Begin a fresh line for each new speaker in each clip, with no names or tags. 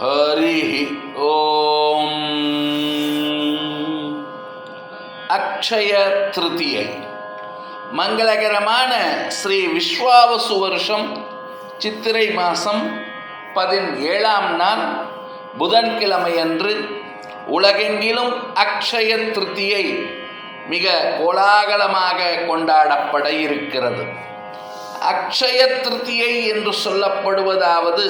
ஹரி ஓம் அக்ஷய திருதியை மங்களகரமான ஸ்ரீ விஸ்வாவசு வருஷம் சித்திரை மாதம் பதினேழாம் நாள் புதன்கிழமையன்று உலகெங்கிலும் அக்ஷய திருத்தியை மிக கோலாகலமாக கொண்டாடப்பட இருக்கிறது. அக்ஷய திருத்தியை என்று சொல்லப்படுவதாவது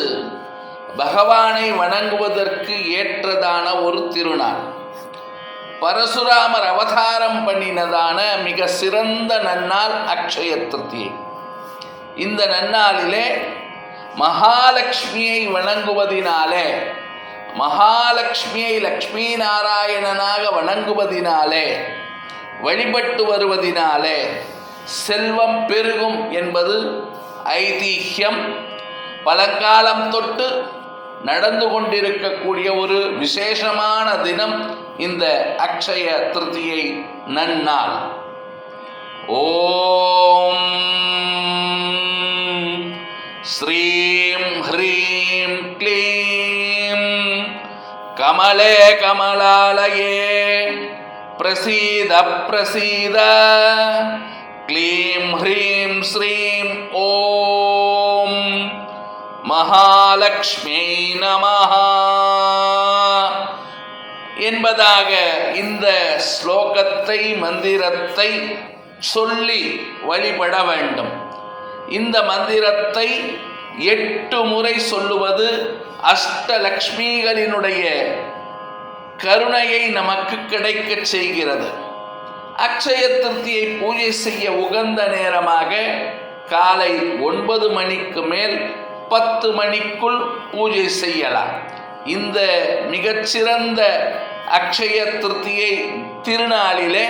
பகவானை வணங்குவதற்கு ஏற்றதான ஒரு திருநாள். பரசுராமர் அவதாரம் பண்ணினதான மிக சிறந்த நன்னாள் அக்ஷய திருத்தியை. இந்த நன்னாளிலே மகாலட்சுமியை வணங்குவதினாலே மகாலட்சுமியை லக்ஷ்மி நாராயணனாக வணங்குவதினாலே வழிபட்டு வருவதினாலே செல்வம் பெருகும் என்பது ஐதீஹ்யம் பழங்காலம் தொட்டு நடந்து கொண்டிருக்கக்கூடிய ஒரு விசேஷமான தினம் இந்த அக்ஷய திருதியை நன்னாள். ஓம் ஸ்ரீம் ஹ்ரீம் க்ளீம். கமலே கமலாலயே பிரசீத பிரசீத. க்ளீம் ஹ்ரீம் ஸ்ரீம் ஓம். மகாலட்சுமி நமஹா. என்பதாக இந்த ஸ்லோகத்தை மந்திரத்தை சொல்லி வழிபட வேண்டும். இந்த மந்திரத்தை எட்டு முறை சொல்லுவது அஷ்டலக்ஷ்மிகளினுடைய கருணையை நமக்கு கிடைக்கச் செய்கிறது. அக்ஷய திருத்தியை பூஜை செய்ய உகந்த நேரமாக காலை ஒன்பது மணிக்கு மேல் பத்து மணிக்குள் பூஜை செய்யலாம். இந்த மிகச்சிறந்த அக்ஷய திருத்தியை திருநாளிலே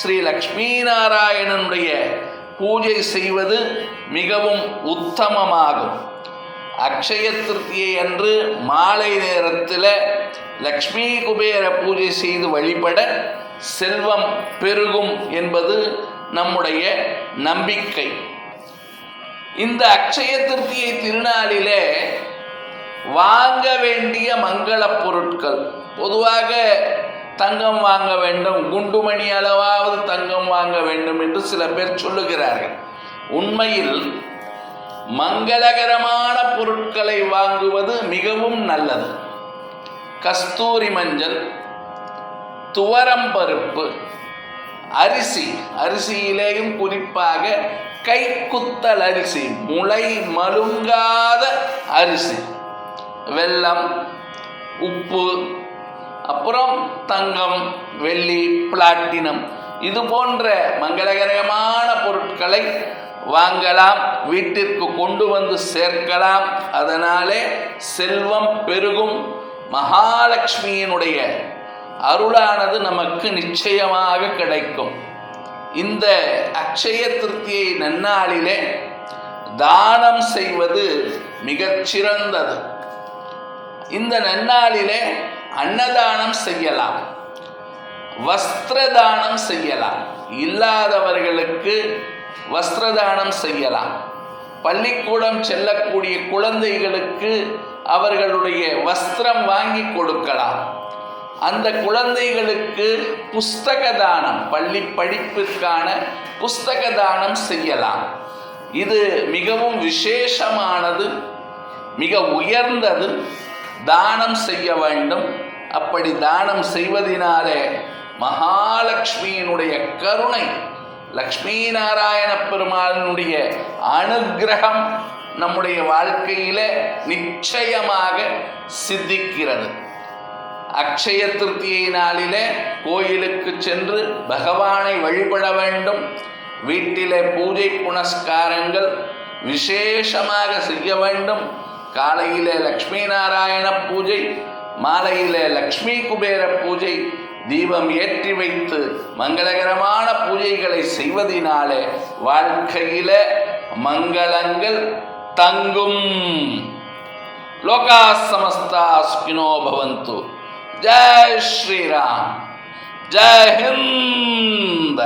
ஸ்ரீ லக்ஷ்மி நாராயணனுடைய பூஜை செய்வது மிகவும் உத்தமமாகும். அக்ஷய திருத்தியை அன்று மாலை நேரத்தில் லக்ஷ்மி குபேர பூஜை செய்து வழிபட செல்வம் பெருகும் என்பது நம்முடைய நம்பிக்கை. இந்த அக்ஷய திருத்தியை திருநாளிலே வாங்க வேண்டிய மங்கள பொருட்கள். பொதுவாக தங்கம் வாங்க வேண்டும் குண்டுமணி அளவாவது தங்கம் வாங்க வேண்டும் என்று சில பேர் சொல்லுகிறார்கள். உண்மையில் மங்களகரமான பொருட்களை வாங்குவது மிகவும் நல்லது. கஸ்தூரி மஞ்சள் துவரம் பருப்பு அரிசி. அரிசியிலேயும் குறிப்பாக கைக்குத்தல் அரிசி முளை மழுங்காத அரிசி வெல்லம் உப்பு அப்புறம் தங்கம் வெள்ளி பிளாட்டினம். இது போன்ற மங்களகரமான பொருட்களை வாங்கலாம் வீட்டிற்கு கொண்டு வந்து சேர்க்கலாம். அதனாலே செல்வம் பெருகும். மகாலட்சுமியினுடைய அருளானது நமக்கு நிச்சயமாக கிடைக்கும். இந்த அக்ஷய திருப்தியை நன்னாளிலே தானம் செய்வது மிகச்சிறந்தது. இந்த நன்னாளிலே அன்னதானம் செய்யலாம். வஸ்திரதானம் செய்யலாம். இல்லாதவர்களுக்கு வஸ்திரதானம் செய்யலாம். பள்ளிக்கூடம் செல்லக்கூடிய குழந்தைகளுக்கு அவர்களுடைய வஸ்திரம் வாங்கி கொடுக்கலாம். அந்த குழந்தைகளுக்கு புஸ்தக தானம் பள்ளி படிப்பிற்கான புஸ்தக தானம் செய்யலாம். இது மிகவும் விசேஷமானது மிக உயர்ந்தது. தானம் செய்ய வேண்டும். அப்படி தானம் செய்வதினாலே மகாலட்சுமியினுடைய கருணை லக்ஷ்மி நாராயண பெருமாளினுடைய அனுகிரகம் நம்முடைய வாழ்க்கையில நிச்சயமாக சித்திக்கிறது. அக்ஷய திருப்தியை நாளிலே கோயிலுக்கு சென்று பகவானை வழிபட வேண்டும். வீட்டிலே பூஜை புனஸ்காரங்கள் விசேஷமாக செய்ய வேண்டும். காலையிலே லக்ஷ்மி நாராயண பூஜை மாலையிலே லக்ஷ்மி குபேர பூஜை தீபம் ஏற்றி வைத்து மங்களகரமான பூஜைகளை செய்வதினாலே வாழ்க்கையில மங்களங்கள் தங்கும். லோகா சமஸ்தா சுகினோ பவந்து. जय श्री राम जय हिंद।